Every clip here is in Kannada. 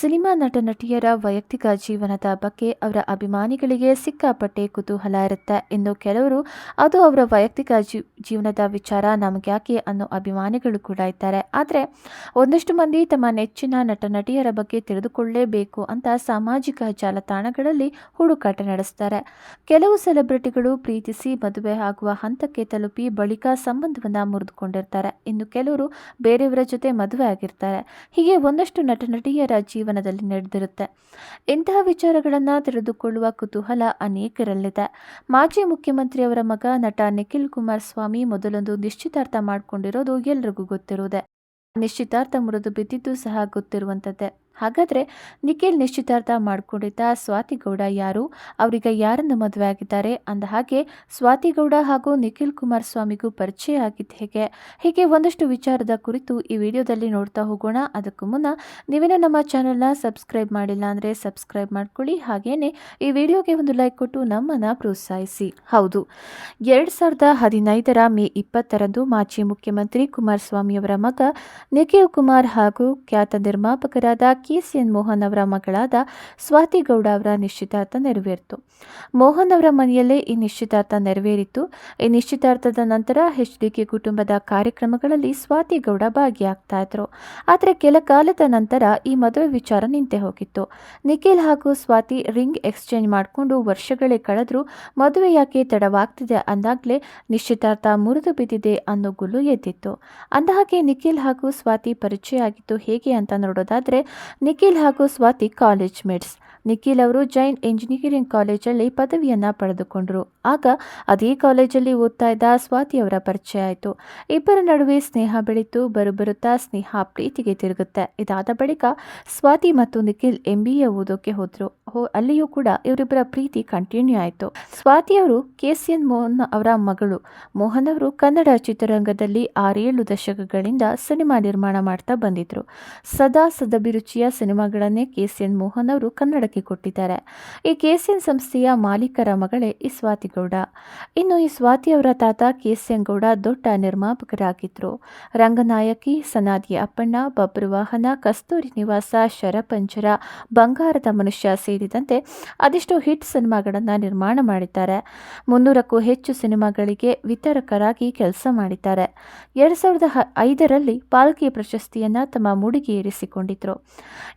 ಸಿನಿಮಾ ನಟ ನಟಿಯರ ವೈಯಕ್ತಿಕ ಜೀವನದ ಬಗ್ಗೆ ಅವರ ಅಭಿಮಾನಿಗಳಿಗೆ ಸಿಕ್ಕಾಪಟ್ಟೆ ಕುತೂಹಲ ಇರುತ್ತೆ ಇನ್ನು ಕೆಲವರು, ಅದು ಅವರ ವೈಯಕ್ತಿಕ ಜೀವನದ ವಿಚಾರ, ನಮಗ್ಯಾಕೆ ಅನ್ನೋ ಅಭಿಮಾನಿಗಳು ಕೂಡ ಇದ್ದಾರೆ. ಆದರೆ, ಒಂದಷ್ಟು ಮಂದಿ ತಮ್ಮ ನೆಚ್ಚಿನ ನಟ ನಟಿಯರ ಬಗ್ಗೆ ತಿಳಿದುಕೊಳ್ಳಲೇಬೇಕು ಅಂತ ಸಾಮಾಜಿಕ ಜಾಲತಾಣಗಳಲ್ಲಿ ಹುಡುಕಾಟ ನಡೆಸ್ತಾರೆ. ಕೆಲವು ಸೆಲೆಬ್ರಿಟಿಗಳು ಪ್ರೀತಿಸಿ ಮದುವೆ ಆಗುವ ಹಂತಕ್ಕೆ ತಲುಪಿ ಬಳಿಕ ಸಂಬಂಧವನ್ನ ಮುರಿದುಕೊಂಡಿರ್ತಾರೆ. ಇನ್ನು ಕೆಲವರು ಬೇರೆಯವರ ಜೊತೆ ಮದುವೆ ಆಗಿರ್ತಾರೆ. ಹೀಗೆ ಒಂದಷ್ಟು ನಟ ನಟಿಯರ ಜೀವನದಲ್ಲಿ ನಡೆದಿರುತ್ತೆ. ಇಂತಹ ವಿಚಾರಗಳನ್ನು ತಿಳಿದುಕೊಳ್ಳುವ ಕುತೂಹಲ ಅನೇಕರಲ್ಲಿದೆ. ಮಾಜಿ ಮುಖ್ಯಮಂತ್ರಿಯವರ ಮಗ ನಟ ನಿಖಿಲ್ ಕುಮಾರಸ್ವಾಮಿ ಮೊದಲೊಂದು ನಿಶ್ಚಿತಾರ್ಥ ಮಾಡಿಕೊಂಡಿರೋದು ಎಲ್ರಿಗೂ ಗೊತ್ತಿರುವುದೇ ನಿಶ್ಚಿತಾರ್ಥ ಮುರಿದು ಬಿದ್ದಿದ್ದು ಸಹ ಗೊತ್ತಿರುವಂಥದ್ದೇ ಹಾಗಾದರೆ ನಿಖಿಲ್ ನಿಶ್ಚಿತಾರ್ಥ ಮಾಡಿಕೊಂಡಿದ್ದ ಸ್ವಾತಿಗೌಡ ಯಾರು? ಅವರಿಗೆ ಯಾರನ್ನು ಮದುವೆ ಆಗಿದ್ದಾರೆ? ಅಂದ ಹಾಗೆ ಸ್ವಾತಿಗೌಡ ಹಾಗೂ ನಿಖಿಲ್ ಕುಮಾರಸ್ವಾಮಿಗೂ ಪರಿಚಯ ಆಗಿದ್ದು ಹೇಗೆ? ಹೀಗೆ ಒಂದಷ್ಟು ವಿಚಾರದ ಕುರಿತು ಈ ವಿಡಿಯೋದಲ್ಲಿ ನೋಡ್ತಾ ಹೋಗೋಣ. ಅದಕ್ಕೂ ಮುನ್ನ ನೀವೇನೋ ನಮ್ಮ ಚಾನೆಲ್ನ ಸಬ್ಸ್ಕ್ರೈಬ್ ಮಾಡಿಲ್ಲ ಅಂದರೆ ಸಬ್ಸ್ಕ್ರೈಬ್ ಮಾಡ್ಕೊಳ್ಳಿ. ಹಾಗೇನೆ ಈ ವಿಡಿಯೋಗೆ ಒಂದು ಲೈಕ್ ಕೊಟ್ಟು ನಮ್ಮನ್ನು ಪ್ರೋತ್ಸಾಹಿಸಿ. ಹೌದು, ಎರಡು ಸಾವಿರದ ಹದಿನೈದರ ಮೇ ಇಪ್ಪತ್ತರಂದು ಮಾಜಿ ಮುಖ್ಯಮಂತ್ರಿ ಕುಮಾರಸ್ವಾಮಿಯವರ ಮಗ ನಿಖಿಲ್ ಕುಮಾರ್ ಹಾಗೂ ಖ್ಯಾತ ನಿರ್ಮಾಪಕರಾದ ಎನ್ ಮೋಹನ್ ಅವರ ಮಗಳಾದ ಸ್ವಾತಿ ಗೌಡ ಅವರ ನಿಶ್ಚಿತಾರ್ಥ ನೆರವೇರಿತು. ಮೋಹನ್ ಅವರ ಮನೆಯಲ್ಲೇ ಈ ನಿಶ್ಚಿತಾರ್ಥ ನೆರವೇರಿತು. ಈ ನಿಶ್ಚಿತಾರ್ಥದ ನಂತರ ಎಚ್ ಡಿ ಕೆ ಕುಟುಂಬದ ಕಾರ್ಯಕ್ರಮಗಳಲ್ಲಿ ಸ್ವಾತಿ ಗೌಡ ಭಾಗಿಯಾಗ್ತಾ ಇದ್ರು ಆದರೆ ಕೆಲ ಕಾಲದ ನಂತರ ಈ ಮದುವೆ ವಿಚಾರ ನಿಂತೆ ಹೋಗಿತ್ತು. ನಿಖಿಲ್ ಹಾಗೂ ಸ್ವಾತಿ ರಿಂಗ್ ಎಕ್ಸ್ಚೇಂಜ್ ಮಾಡಿಕೊಂಡು ವರ್ಷಗಳೇ ಕಳೆದ್ರೂ ಮದುವೆ ಯಾಕೆ ತಡವಾಗ್ತಿದೆ ಅಂದಾಗಲೇ ನಿಶ್ಚಿತಾರ್ಥ ಮುರಿದು ಬಿದ್ದಿದೆ ಅನ್ನೋ ಗುಲ್ಲು ಎದ್ದಿತ್ತು. ಅಂದಹಾಗೆ ನಿಖಿಲ್ ಹಾಗೂ ಸ್ವಾತಿ ಪರಿಚಯ ಆಗಿತ್ತು ಹೇಗೆ ಅಂತ ನೋಡೋದಾದ್ರೆ ನಿಖಿಲ್ ಹಾಗೂ ಸ್ವಾತಿ ಕಾಲೇಜ್ ಮೇಟ್ಸ್. ನಿಖಿಲ್ ಅವರು ಜೈನ್ ಇಂಜಿನಿಯರಿಂಗ್ ಕಾಲೇಜಲ್ಲಿ ಪದವಿಯನ್ನು ಪಡೆದುಕೊಂಡರು. ಆಗ ಅದೇ ಕಾಲೇಜಲ್ಲಿ ಓದ್ತಾ ಇದ್ದ ಸ್ವಾತಿ ಅವರ ಪರಿಚಯ ಆಯಿತು. ಇಬ್ಬರ ನಡುವೆ ಸ್ನೇಹ ಬೆಳೀತು ಬರುಬರುತ್ತಾ ಸ್ನೇಹ ಪ್ರೀತಿಗೆ ತಿರುಗುತ್ತೆ. ಇದಾದ ಬಳಿಕ ಸ್ವಾತಿ ಮತ್ತು ನಿಖಿಲ್ ಎಂ ಬಿ ಎ ಓದೋಕೆ ಹೋದರು. ಅಲ್ಲಿಯೂ ಕೂಡ ಇವರಿಬ್ಬರ ಪ್ರೀತಿ ಕಂಟಿನ್ಯೂ ಆಯಿತು. ಸ್ವಾತಿ ಅವರು ಕೆ ಸಿ ಎನ್ ಮೋಹನ್ ಅವರ ಮಗಳು. ಮೋಹನ್ ಅವರು ಕನ್ನಡ ಚಿತ್ರರಂಗದಲ್ಲಿ ಆರೇಳು ದಶಕಗಳಿಂದ ಸಿನಿಮಾ ನಿರ್ಮಾಣ ಮಾಡ್ತಾ ಬಂದಿದ್ರು. ಸದಾ ಸದಭಿರುಚಿಯ ಸಿನಿಮಾಗಳನ್ನೇ ಕೆ ಸಿ ಎನ್ ಮೋಹನ್ ಅವರು ಕನ್ನಡಕ್ಕೆ ಕೊಟ್ಟಿದ್ದಾರೆ. ಈ ಕೆ ಸಿ ಎನ್ ಸಂಸ್ಥೆಯ ಮಾಲೀಕರ ಮಗಳೇ ಈ ಸ್ವಾತಿ ಗೌಡ. ಇನ್ನು ಈ ಸ್ವಾತಿ ಅವರ ತಾತ ಕೆ ಸಿ ಎನ್ ಗೌಡ ದೊಡ್ಡ ನಿರ್ಮಾಪಕರಾಗಿದ್ದರು ರಂಗನಾಯಕಿ ಸನಾದಿ ಅಪ್ಪಣ್ಣ, ಬಬ್ರು ವಾಹನ, ಕಸ್ತೂರಿ ನಿವಾಸ ಶರಪಂಚರ ಬಂಗಾರದ ಮನುಷ್ಯ ಸೇರಿದಂತೆ ಅದೆಷ್ಟೋ ಹಿಟ್ ಸಿನಿಮಾಗಳನ್ನು ನಿರ್ಮಾಣ ಮಾಡಿದ್ದಾರೆ. ಮುನ್ನೂರಕ್ಕೂ ಹೆಚ್ಚು ಸಿನಿಮಾಗಳಿಗೆ ವಿತರಕರಾಗಿ ಕೆಲಸ ಮಾಡಿದ್ದಾರೆ. ಎರಡು ಸಾವಿರದ ಐದರಲ್ಲಿ ಪಾಲ್ಕಿ ಪ್ರಶಸ್ತಿಯನ್ನು ತಮ್ಮ ಮುಡಿಗೆ ಏರಿಸಿಕೊಂಡಿದ್ರು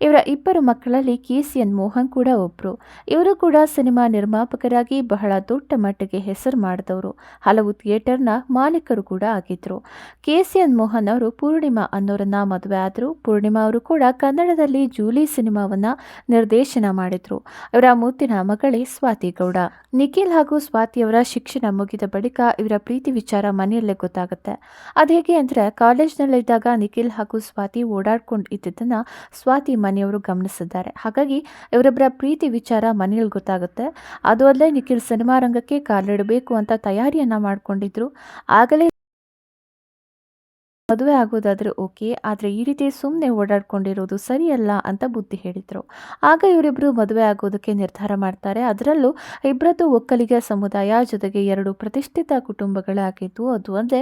ಇವರ ಇಬ್ಬರು ಮಕ್ಕಳಲ್ಲಿ ಕೆ ಸಿ ಎನ್ ಮೋಹನ್ ಕೂಡ ಒಬ್ಬರು ಇವರು ಕೂಡ ಸಿನಿಮಾ ನಿರ್ಮಾಪಕರಾಗಿ ಬಹಳ ದೊಡ್ಡ ಮಟ್ಟಿಗೆ ಹೆಸರು ಮಾಡಿದವರು. ಹಲವು ಥಿಯೇಟರ್ನ ಮಾಲೀಕರು ಕೂಡ ಆಗಿದ್ರು. ಕೆ ಸಿ ಎನ್ ಮೋಹನ್ ಅವರು ಪೂರ್ಣಿಮಾ ಅನ್ನೋರನ್ನ ಮದುವೆ ಆದರು. ಪೂರ್ಣಿಮಾ ಅವರು ಕೂಡ ಕನ್ನಡದಲ್ಲಿ ಜೂಲಿ ಸಿನಿಮಾವನ್ನ ನಿರ್ದೇಶನ ಮಾಡಿದ್ರು. ಇವರ ಮುದ್ದಿನ ಮಗಳೇ ಸ್ವಾತಿ ಗೌಡ. ನಿಖಿಲ್ ಹಾಗೂ ಸ್ವಾತಿಯವರ ಶಿಕ್ಷಣ ಮುಗಿದ ಬಳಿಕ ಇವರ ಪ್ರೀತಿ ವಿಚಾರ ಮನೆಯಲ್ಲೇ ಗೊತ್ತಾಗುತ್ತೆ. ಅದೇಗೆ ಅಂದರೆ ಕಾಲೇಜ್ನಲ್ಲಿದ್ದಾಗ ನಿಖಿಲ್ ಹಾಗೂ ಸ್ವಾತಿ ಓಡಾಡ್ಕೊಂಡು ಇದ್ದಿದ್ದನ್ನು ಸ್ವಾತಿ ಮನೆಯವರು ಗಮನಿಸಿದ್ದಾರೆ. ಹಾಗಾಗಿ ಇವರೊಬ್ಬರ ಪ್ರೀತಿ ವಿಚಾರ ಮನೆಯಲ್ಲಿ ಗೊತ್ತಾಗುತ್ತೆ. ಅದು ಅಲ್ಲದೆ ನಿಖಿಲ್ ಸಿನಿಮಾ ರಂಗಕ್ಕೆ ಕಾಲಿಡಬೇಕು ಅಂತ ತಯಾರಿಯನ್ನ ಮಾಡ್ಕೊಂಡಿದ್ರು. ಆಗಲೇ ಮದುವೆ ಆಗೋದಾದ್ರೆ ಓಕೆ, ಆದರೆ ಈ ರೀತಿ ಸುಮ್ಮನೆ ಓಡಾಡ್ಕೊಂಡಿರೋದು ಸರಿಯಲ್ಲ ಅಂತ ಬುದ್ಧಿ ಹೇಳಿದರು. ಆಗ ಇವರಿಬ್ಬರು ಮದುವೆ ಆಗೋದಕ್ಕೆ ನಿರ್ಧಾರ ಮಾಡ್ತಾರೆ. ಅದರಲ್ಲೂ ಇಬ್ಬರದ್ದು ಒಕ್ಕಲಿಗ ಸಮುದಾಯ ಜೊತೆಗೆ ಎರಡು ಪ್ರತಿಷ್ಠಿತ ಕುಟುಂಬಗಳಾಗಿದ್ದು, ಅದು ಅಂದರೆ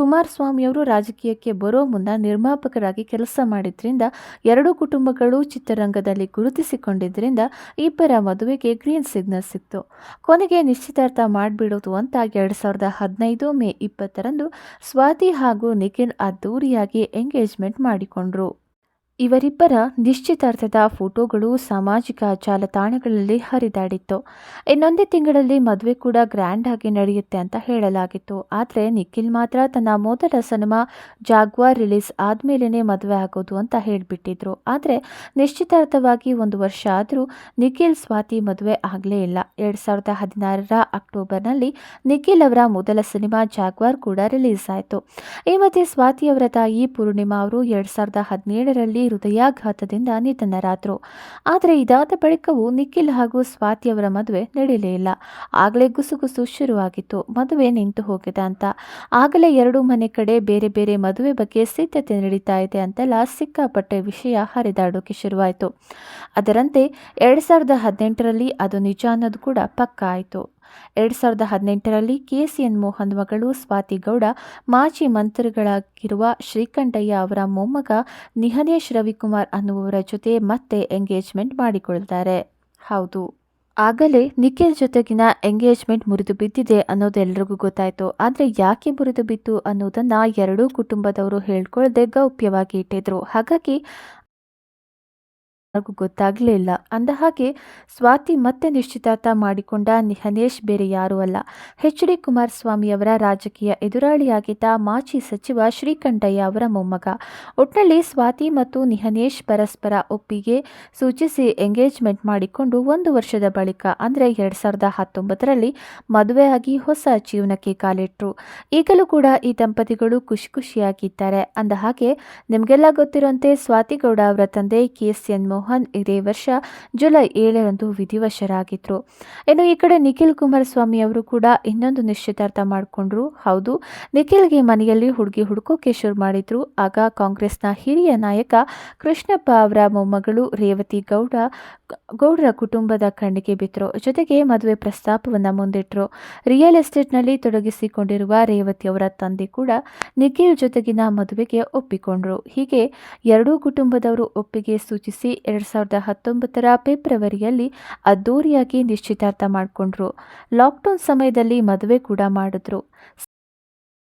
ಕುಮಾರಸ್ವಾಮಿಯವರು ರಾಜಕೀಯಕ್ಕೆ ಬರೋ ಮುನ್ನ ನಿರ್ಮಾಪಕರಾಗಿ ಕೆಲಸ ಮಾಡಿದ್ರಿಂದ, ಎರಡೂ ಕುಟುಂಬಗಳು ಚಿತ್ರರಂಗದಲ್ಲಿ ಗುರುತಿಸಿಕೊಂಡಿದ್ದರಿಂದ ಇಬ್ಬರ ಮದುವೆಗೆ ಗ್ರೀನ್ ಸಿಗ್ನಲ್ ಸಿಕ್ತು. ಕೊನೆಗೆ ನಿಶ್ಚಿತಾರ್ಥ ಮಾಡಿಬಿಡೋದು ಅಂತ ಎರಡು ಸಾವಿರದ ಹದಿನೈದು ಮೇ ಇಪ್ಪತ್ತರಂದು ಸ್ವಾತಿ ಹಾಗೂ ನಿಖಿಲ್ ಅದ್ದೂರಿಯಾಗಿ ಎಂಗೇಜ್ಮೆಂಟ್ ಮಾಡಿಕೊಂಡ್ರು. ಇವರಿಬ್ಬರ ನಿಶ್ಚಿತಾರ್ಥದ ಫೋಟೋಗಳು ಸಾಮಾಜಿಕ ಜಾಲತಾಣಗಳಲ್ಲಿ ಹರಿದಾಡಿತ್ತು. ಇನ್ನೊಂದೇ ತಿಂಗಳಲ್ಲಿ ಮದುವೆ ಕೂಡ ಗ್ರ್ಯಾಂಡ್ ಆಗಿ ನಡೆಯುತ್ತೆ ಅಂತ ಹೇಳಲಾಗಿತ್ತು. ಆದರೆ ನಿಖಿಲ್ ಮಾತ್ರ ತನ್ನ ಮೊದಲ ಸಿನಿಮಾ ಜಾಗ್ವಾರ್ ರಿಲೀಸ್ ಆದಮೇಲೆ ಮದುವೆ ಆಗೋದು ಅಂತ ಹೇಳಿಬಿಟ್ಟಿದ್ರು. ಆದರೆ ನಿಶ್ಚಿತಾರ್ಥವಾಗಿ ಒಂದು ವರ್ಷ ಆದರೂ ನಿಖಿಲ್ ಸ್ವಾತಿ ಮದುವೆ ಆಗಲೇ ಇಲ್ಲ. ಎರಡು ಸಾವಿರದ ಹದಿನಾರರ ಅಕ್ಟೋಬರ್ನಲ್ಲಿ ನಿಖಿಲ್ ಅವರ ಮೊದಲ ಸಿನಿಮಾ ಜಾಗ್ವಾರ್ ಕೂಡ ರಿಲೀಸ್ ಆಯಿತು. ಈ ಮಧ್ಯೆ ಸ್ವಾತಿಯವರ ತಾಯಿ ಪೂರ್ಣಿಮಾ ಅವರು ಎರಡು ಸಾವಿರದ ಹದಿನೇಳರಲ್ಲಿ ಹೃದಯಾಘಾತದಿಂದ ನಿಧನರಾದರು. ಆದರೆ ಇದಾದ ಬಳಿಕವೂ ನಿಖಿಲ್ ಹಾಗೂ ಸ್ವಾತಿಯವರ ಮದುವೆ ನಡೆಯಲೇ ಇಲ್ಲ. ಆಗಲೇ ಗುಸುಗುಸು ಶುರುವಾಗಿತ್ತು. ಮದುವೆ ನಿಂತು ಹೋಗಿದೆ ಅಂತ. ಆಗಲೇ ಎರಡು ಮನೆ ಕಡೆ ಬೇರೆ ಬೇರೆ ಮದುವೆ ಬಗ್ಗೆ ಸಿದ್ಧತೆ ನಡೀತಾ ಇದೆ ಅಂತೆಲ್ಲ ಸಿಕ್ಕಾಪಟ್ಟೆ ವಿಷಯ ಹರಿದಾಡೋಕೆ ಶುರುವಾಯಿತು. ಅದರಂತೆ ಎರಡು ಸಾವಿರದ ಹದಿನೆಂಟರಲ್ಲಿ ಅದು ನಿಜ ಅನ್ನೋದು ಕೂಡ ಪಕ್ಕ ಆಯಿತು. ಎರಡು ಸಾವಿರದ ಹದಿನೆಂಟರಲ್ಲಿ ಕೆಸಿಎನ್ ಮೋಹನ್ ಮಗಳು ಸ್ವಾತಿ ಗೌಡ ಮಾಜಿ ಮಂತ್ರಿಗಳಾಗಿರುವ ಶ್ರೀಕಂಠಯ್ಯ ಅವರ ಮೊಮ್ಮಗ ನಿಹನೇಶ್ ರವಿಕುಮಾರ್ ಅನ್ನುವವರ ಜೊತೆ ಮತ್ತೆ ಎಂಗೇಜ್ಮೆಂಟ್ ಮಾಡಿಕೊಳ್ತಾರೆ. ಹೌದು. ಆಗಲೇ ನಿಖಿಲ್ ಜೊತೆಗಿನ ಎಂಗೇಜ್ಮೆಂಟ್ ಮುರಿದು ಬಿದ್ದಿದೆ ಅನ್ನೋದು ಎಲ್ರಿಗೂ ಗೊತ್ತಾಯಿತು. ಆದರೆ ಯಾಕೆ ಮುರಿದು ಬಿತ್ತು ಅನ್ನೋದನ್ನು ಎರಡೂ ಕುಟುಂಬದವರು ಹೇಳ್ಕೊಳ್ಳದೆ ಗೌಪ್ಯವಾಗಿ ಇಟ್ಟಿದ್ರು. ಹಾಗಾಗಿ ಯಾರಿಗೂ ಗೊತ್ತಾಗಲಿಲ್ಲ ಅಂದಹಾಗೆ ಸ್ವಾತಿ ಮತ್ತೆ ನಿಶ್ಚಿತಾರ್ಥ ಮಾಡಿಕೊಂಡ ನಿಹನೇಶ್ ಬೇರೆ ಯಾರೂ ಅಲ್ಲ. ಎಚ್ ಡಿ ಕುಮಾರಸ್ವಾಮಿಯವರ ರಾಜಕೀಯ ಎದುರಾಳಿಯಾಗಿದ್ದ ಮಾಜಿ ಸಚಿವ ಶ್ರೀಕಂಠಯ್ಯ ಅವರ ಮೊಮ್ಮಗ. ಒಟ್ನಲ್ಲಿ ಸ್ವಾತಿ ಮತ್ತು ನಿಹನೇಶ್ ಪರಸ್ಪರ ಒಪ್ಪಿಗೆ ಸೂಚಿಸಿ ಎಂಗೇಜ್ಮೆಂಟ್ ಮಾಡಿಕೊಂಡು ಒಂದು ವರ್ಷದ ಬಳಿಕ, ಅಂದರೆ ಎರಡ್ ಸಾವಿರದ ಹತ್ತೊಂಬತ್ತರಲ್ಲಿ ಮದುವೆಯಾಗಿ ಹೊಸ ಜೀವನಕ್ಕೆ ಕಾಲಿಟ್ರು. ಈಗಲೂ ಕೂಡ ಈ ದಂಪತಿಗಳು ಖುಷಿ ಖುಷಿಯಾಗಿದ್ದಾರೆ. ಅಂದಹಾಗೆ ನಿಮಗೆಲ್ಲ ಗೊತ್ತಿರುವಂತೆ ಸ್ವಾತಿಗೌಡ ಅವರ ತಂದೆ ಕೆ ಎಸ್ ಎನ್ ಮೋಹನ್ ಇದೇ ವರ್ಷ ಜುಲೈ ಏಳರಂದು ವಿಧಿವಶರಾಗಿದ್ರು. ಇನ್ನು ಈ ಕಡೆ ನಿಖಿಲ್ ಕುಮಾರಸ್ವಾಮಿ ಅವರು ಕೂಡ ಇನ್ನೊಂದು ನಿಶ್ಚಿತಾರ್ಥ ಮಾಡಿಕೊಂಡ್ರು. ಹೌದು, ನಿಖಿಲ್ಗೆ ಮನೆಯಲ್ಲಿ ಹುಡುಗಿ ಹುಡುಕೋಕೆ ಶುರು ಮಾಡಿದ್ರು. ಆಗ ಕಾಂಗ್ರೆಸ್ನ ಹಿರಿಯ ನಾಯಕ ಕೃಷ್ಣಪ್ಪ ಅವರ ಮೊಮ್ಮಗಳು ರೇವತಿ ಗೌಡ ಗೌಡರ ಕುಟುಂಬದ ಕಣ್ಣಿಗೆ ಬಿತ್ತರು. ಜೊತೆಗೆ ಮದುವೆ ಪ್ರಸ್ತಾಪವನ್ನು ಮುಂದಿಟ್ಟರು ರಿಯಲ್ ಎಸ್ಟೇಟ್ನಲ್ಲಿ ತೊಡಗಿಸಿಕೊಂಡಿರುವ ರೇವತಿ ಅವರ ತಂದೆ ಕೂಡ ನಿಖಿಲ್ ಜೊತೆಗಿನ ಮದುವೆಗೆ ಒಪ್ಪಿಕೊಂಡರು. ಹೀಗೆ ಎರಡೂ ಕುಟುಂಬದವರು ಒಪ್ಪಿಗೆ ಸೂಚಿಸಿ ಎರಡು ಸಾವಿರದ ಹತ್ತೊಂಬತ್ತರ ಫೆಬ್ರವರಿಯಲ್ಲಿ ಅದ್ದೂರಿಯಾಗಿ ನಿಶ್ಚಿತಾರ್ಥ ಮಾಡಿಕೊಂಡ್ರು. ಲಾಕ್ಡೌನ್ ಸಮಯದಲ್ಲಿ ಮದುವೆ ಕೂಡ ಮಾಡಿದ್ರು.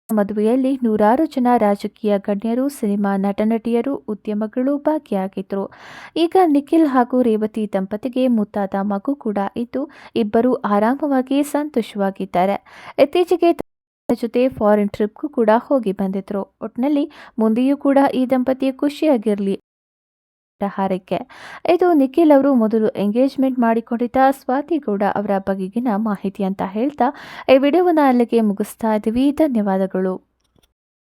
ಮದುವೆಯಲ್ಲಿ ನೂರಾರು ಜನ ರಾಜಕೀಯ ಗಣ್ಯರು, ಸಿನಿಮಾ ನಟನಟಿಯರು, ಉದ್ಯಮಗಳು ಭಾಗಿಯಾಗಿದ್ದರು ಈಗ ನಿಖಿಲ್ ಹಾಗೂ ರೇವತಿ ದಂಪತಿಗೆ ಮುತ್ತಾದ ಮಗು ಕೂಡ ಇದ್ದು, ಇಬ್ಬರು ಆರಾಮವಾಗಿ ಸಂತೋಷವಾಗಿದ್ದಾರೆ. ಇತ್ತೀಚೆಗೆ ಜೊತೆ ಫಾರಿನ್ ಟ್ರಿಪ್ಗೂ ಕೂಡ ಹೋಗಿ ಬಂದಿದ್ರು. ಒಟ್ನಲ್ಲಿ, ಮುಂದೆಯೂ ಕೂಡ ಈ ದಂಪತಿ ಖುಷಿಯಾಗಿರಲಿ ಹಾರೈಕೆ ಇದು ನಿಖಿಲ್ ಅವರು ಮೊದಲು ಎಂಗೇಜ್ಮೆಂಟ್ ಮಾಡಿಕೊಂಡಿದ್ದ ಸ್ವಾತಿ ಗೌಡ ಅವರ ಬಗೆಗಿನ ಮಾಹಿತಿ ಅಂತ ಹೇಳ್ತಾ ಈ ವಿಡಿಯೋವನ್ನು ಅಲ್ಲಿಗೆ ಮುಗಿಸ್ತಾ ಇದ್ದೀವಿ. ಧನ್ಯವಾದಗಳು.